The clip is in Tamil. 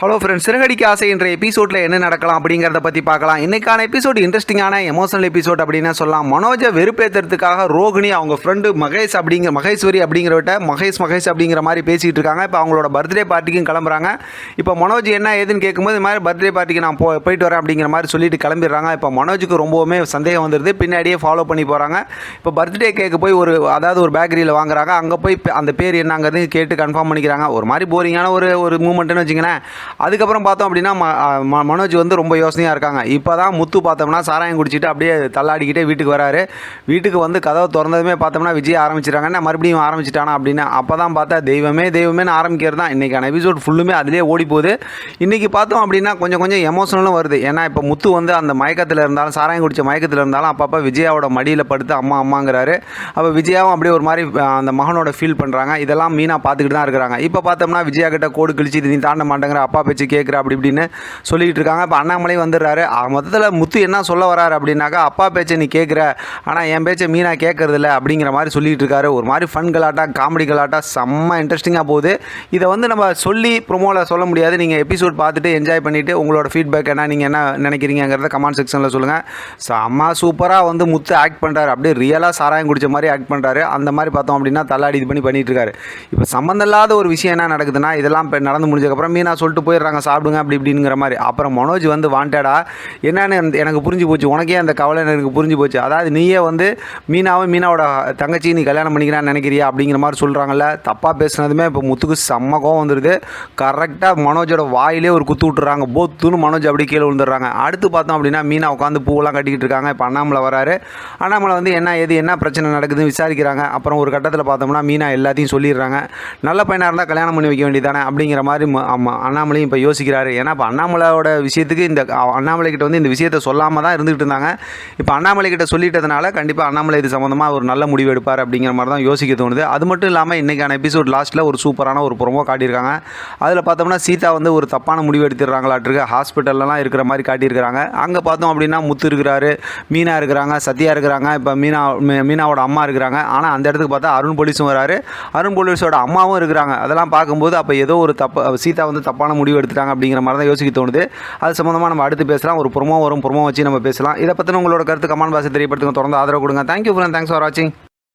ஹலோ ஃப்ரெண்ட்ஸ் சிறகடிக்கு ஆசை என்ற எபிசோடில் என்ன நடக்கலாம் அப்படிங்கிறத பற்றி பார்க்கலாம். இன்றைக்கான எபிசோட் இன்ட்ரெஸ்டிங்கான எமோஷனல் எபிசோட் அப்படின்னு சொல்லலாம். மனோஜை வெறுப்பேற்றுறதுக்காக ரோகிணி அவங்க ஃப்ரெண்டு மகேஷ் அப்படிங்கிற மகேஸ்வரி அப்படிங்கிறவட்ட மகேஷ் மகேஷ் அப்படிங்கிற மாதிரி பேசிகிட்டு இருக்காங்க. இப்போ அவங்களோட பர்த்டே பார்ட்டிக்கும் கிளம்புறாங்க. இப்போ மனோஜ் என்ன ஏதுன்னு கேட்கும்போது இந்த மாதிரி பர்த்டே பார்ட்டிக்கு நான் போ போயிட்டு வரேன் அப்படிங்கிற மாதிரி சொல்லிட்டு கிளம்பிடுறாங்க. இப்போ மனோஜுக்கு ரொம்பவுமே சந்தேகம் வந்துடுது பின்னாடியே ஃபாலோ பண்ணி போகிறாங்க இப்போ பர்த்டே கேக்கு போய் ஒரு அதாவது ஒரு பேக்கரியில் வாங்குறாங்க. அங்கே போய் அந்த பேர் என்னங்கிறது கேட்டு கன்ஃபார்ம் பண்ணிக்கிறாங்க. ஒரு மாதிரி போரிங்கான ஒரு ஒரு மூமெண்ட்டுன்னு வச்சுங்களேன் அதுக்கப்புறம் பார்த்தோம் அப்படின்னா ம- ம- மனோஜ் வந்து ரொம்ப யோசனையாக இருக்காங்க. இப்போ தான் முத்து பார்த்தோம்னா சாராயம் குடிச்சிட்டு அப்படியே தள்ளாடிக்கிட்டே வீட்டுக்கு வராரு. வீட்டுக்கு வந்து கதவை திறந்ததுமே பார்த்தோம்னா விஜய் ஆரம்பிச்சிட்டாங்கன்னா மறுபடியும் ஆரம்பிச்சிட்டானா அப்படின்னு அப்போ தான் பார்த்தா தெய்வமே தெய்வமேன்னு ஆரம்பிக்கிறது தான். இன்றைக்கான எபிசோட் ஃபுல்லுமே அதிலே ஓடி போகுது இன்றைக்கி பார்த்தோம் அப்படின்னா கொஞ்சம் கொஞ்சம் எமோஷனலும் வருது. ஏன்னா இப்போ முத்து வந்து அந்த மயக்கத்தில் இருந்தாலும் சாராயம் குடிச்ச மயக்கத்தில் இருந்தாலும் அப்பப்போ விஜயாவோட மடியில் படுத்து அம்மா அம்மாங்கிறாரு. அப்போ விஜயாவும் அப்படியே ஒரு மாதிரி அந்த மகனோட ஃபீல் பண்ணுறாங்க இதெல்லாம் மீனாக பார்த்துக்கிட்டு தான் இருக்கிறாங்க. இப்போ பார்த்தோம்னா விஜயா கிட்ட கோடு கிழிச்சு நீ தாண்ட மாட்டேங்கிற அப்பா அப்பா பேச்சு கேட்குற அப்படி இப்படின்னு சொல்லிக்கிட்டு இருக்காங்க. இப்போ அண்ணாமலை வந்துடுறாரு. மொத்தத்தில் முத்து என்ன சொல்ல வராரு அப்படின்னாக்கா அப்பா பேச்சை நீ கேட்குற ஆனால் என் பேச்சை மீனா கேட்கறதில்ல அப்படிங்கிற மாதிரி சொல்லிகிட்டு இருக்காரு. ஒரு மாதிரி ஃபன் கலாட்டா காமெடி கலாட்டா செம்ம இன்ட்ரெஸ்டிங்காக போகுது. இதை வந்து நம்ம சொல்லி ப்ரொமோவில் சொல்ல முடியாது. நீங்கள் எபிசோட் பார்த்துட்டு என்ஜாய் பண்ணிவிட்டு உங்களோட ஃபீட்பேக் என்ன நீங்கள் என்ன நினைக்கிறீங்கிறத கமெண்ட் செக்ஷனில் சொல்லுங்கள் செம்ம சூப்பராக வந்து முத்து ஆக்ட் பண்ணுறாரு அப்படியே ரியலாக சாராயம் குடிச்ச மாதிரி ஆக்ட் பண்ணுறாரு அந்த மாதிரி பார்த்தோம் அப்படின்னா தள்ளாடி இது பண்ணி பண்ணிட்டு இருக்காரு. இப்போ சம்மந்தம் இல்லாத ஒரு விஷயம் என்ன நடக்குதுன்னா இதெல்லாம் இப்போ நடந்து முடிஞ்சதுக்கப்புறம் மீனா சொல்லிட்டு போயிடுறாங்க சாப்பிடுங்க அப்படி இப்படிங்கிற மாதிரி. அப்புறம் மனோஜ் வந்து வாண்டடா என்னென்னு எனக்கு- எனக்கு புரிஞ்சு போச்சு. உனக்கே அந்த கவலை எனக்கு புரிஞ்சு போச்சு. அதாவது நீயே வந்து மீனாவை மீனாவோட தங்கச்சி நீ கல்யாணம் பண்ணிக்கிறான்னு நினைக்கிறியா அப்படிங்கிற மாதிரி சொல்கிறாங்கல்ல தப்பாக பேசுனதுமே இப்போ முத்துக்கு செம்ம கோவம் வந்துடுது கரெக்டாக மனோஜோட வாயிலே ஒரு குத்து விட்டுறாங்க. போத்துன்னு மனோஜ் அப்படி கீழே விழுந்துடுறாங்க. அடுத்து பார்த்தோம் அப்படின்னா மீனா உட்காந்து பூவெல்லாம் கட்டிக்கிட்டு இருக்காங்க. இப்போ அண்ணாமலை வராரு. அண்ணாமலை வந்து என்ன ஏது என்ன பிரச்சனை நடக்குதுன்னு விசாரிக்கிறாங்க. அப்புறம் ஒரு கட்டத்தில் பார்த்தோம்னா மீனா எல்லாத்தையும் சொல்லிடுறாங்க. நல்ல பையனாக இருந்தால் கல்யாணம் பண்ணி வைக்க வேண்டியதானே அப்படிங்கிற மாதிரி ம- அண்ணாமலையும் இப்போ யோசிக்கிறாரு. ஏன்னா இப்போ அண்ணாமலையோட விஷயத்துக்கு இந்த அண்ணாமலை கிட்ட வந்து இந்த விஷயத்தை சொல்லாமல் தான் இருந்துகிட்டு இருந்தாங்க. இப்போ அண்ணாமலை கிட்ட சொல்லிட்டதுனால கண்டிப்பாக அண்ணாமலை இது சம்மந்தமாக ஒரு நல்ல முடிவு எடுப்பார் அப்படிங்கிற மாதிரி தான் யோசிக்க தோணுது. அது மட்டும் இல்லாமல் இன்றைக்கான எபிசோட் லாஸ்ட்டில் ஒரு சூப்பரான ஒரு ப்ரொமோ காட்டியிருக்காங்க. அதில் பார்த்தோம்னா சீதா வந்து ஒரு தப்பான முடிவு எடுத்துடுறாங்களாட்டிருக்கு. ஹாஸ்பிட்டல்லலாம் இருக்கிற மாதிரி காட்டியிருக்கிறாங்க. அங்கே பார்த்தோம் அப்படின்னா முத்து இருக்கிறாரு மீனா இருக்கிறாங்க சத்யா இருக்கிறாங்க. இப்போ மீனா மீ- மீனாவோட அம்மா இருக்கிறாங்க. ஆனால் அந்த இடத்துக்கு பார்த்தா அருண் போலீஸும் வராரு. அருண் போலீஸோட அம்மாவும் இருக்கிறாங்க. அதெல்லாம் பார்க்கும்போது அப்போ ஏதோ ஒரு தப்பு சீதா வந்து தப்பான முடிவு எடுத்துட்டாங்க அப்படிங்கிற மாதிரி தான் யோசிக்க தோணுது. அது சம்மந்தமாக நம்ம அடுத்து பேசலாம். ஒரு ப்ரோமோ வரும் ப்ரோமோ வச்சு நம்ம பேசலாம். இதை பற்றின உங்களோட கருத்து கமெண்ட் பாக்ஸில் தெரியப்படுத்துங்க. தொடர்ந்து ஆதரவு கொடுங்க. தேங்க்யூ ஃப்ரெண்ட் தேங்க்ஸ் ஃபார் வாட்சிங்